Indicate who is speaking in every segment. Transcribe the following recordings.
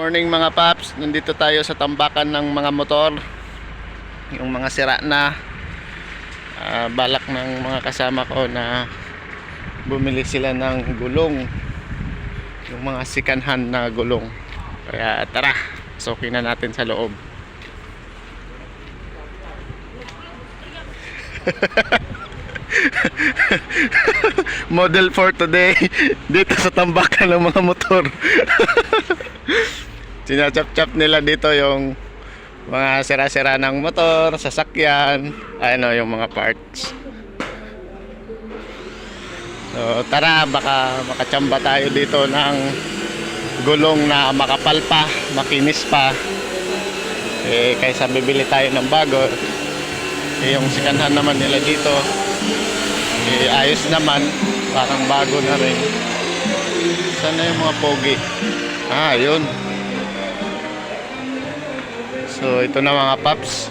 Speaker 1: Morning mga paps, nandito tayo sa tambakan ng mga motor. Yung mga sira na. Ah, balak ng mga kasama ko na bumili sila ng gulong. Yung mga second hand na gulong. Kaya tara, sukin na natin sa loob. Model for today. Dito sa tambakan ng mga motor sinachap-chap nila dito yung mga sira-sira ng motor, sasakyan, ano yung mga parts. So tara, baka makachamba tayo dito ng gulong na makapal pa, makinis pa. Eh, kaysa bibili tayo ng bago, eh, yung sikanhan naman nila dito, eh, ayos naman, parang bago na rin. Sana yung mga pogi? Ah, yun. So ito na mga paps.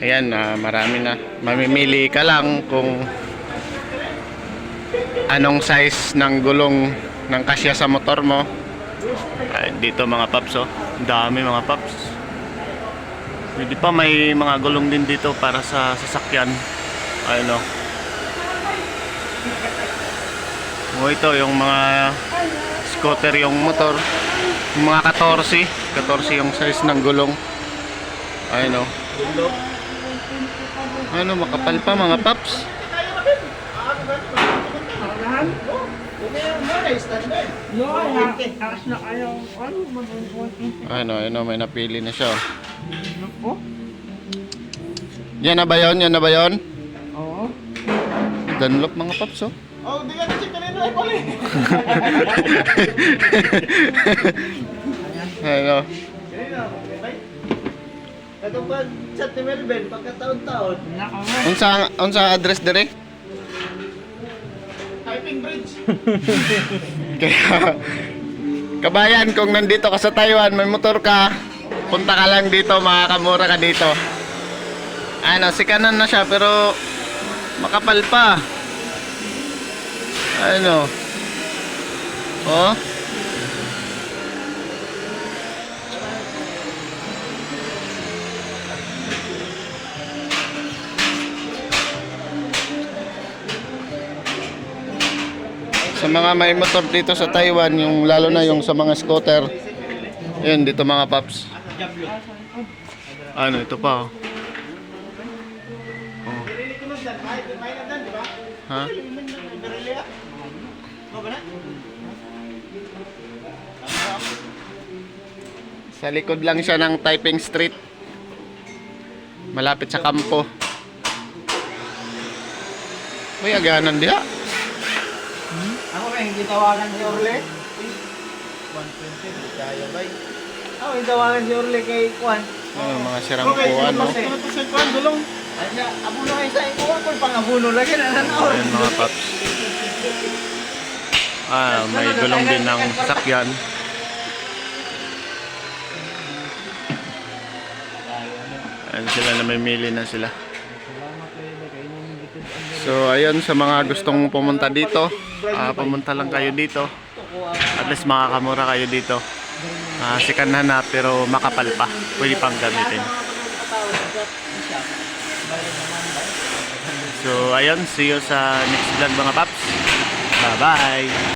Speaker 1: Ayan, ah, marami na. Mamimili ka lang kung anong size ng gulong ng kasya sa motor mo. Ay, dito mga paps oh. Dami mga paps. Hindi pa may mga gulong din dito para sa sasakyan. Ayun oh. O ito yung mga scooter yung motor. Yung mga 14. 14 yung size ng gulong. Ayun o. Ano, makapal pa mga paps. Ano, ano, may napili na siya. oh. Yan na ba yun? Yan na ba yun?
Speaker 2: Oo.
Speaker 1: Dunlop mga paps oh.
Speaker 2: Oh, di ka si.
Speaker 1: Ano?
Speaker 2: Okay. Katupad chat ni Melvin, pagkataon-taon.
Speaker 1: Unsa unsa address dire?
Speaker 2: Typing bridge.
Speaker 1: Kaya Kabayan, kung nandito ka sa Taiwan, may motor ka, punta ka lang dito, makakamura ka dito. Ano, sikanan na siya pero makapal pa. Ano? Oh? Sa mga may motor dito sa Taiwan, yung lalo na yung sa mga scooter. Yun, dito mga paps. Ano, ito pa oh. Oh. Ha? Sa likod lang siya ng Taiping Street. Malapit sa kampo. Uy, aganan diha.
Speaker 2: Ako kaya hindi tawagan si Orle. 120, kaya ba? Ako hindi tawagan si Orle kay Kwan.
Speaker 1: Ano, mga sirang kuwan, no?
Speaker 2: Ano to si Kwan, dulong? Ay, siya, abuno kayo sa ikuha ko, pang-abuno lagi na nanaw.
Speaker 1: Ayan mga paps. Ah, may gulong din ng sasakyan. Ayan sila na may mili na sila. So ayun sa mga gustong pumunta dito, ah, pumunta lang kayo dito. At least makakamura kayo dito. Ah, sikanhan na pero makapal pa. Pwede pang gamitin. So ayun, see you sa next vlog mga paps. Bye bye!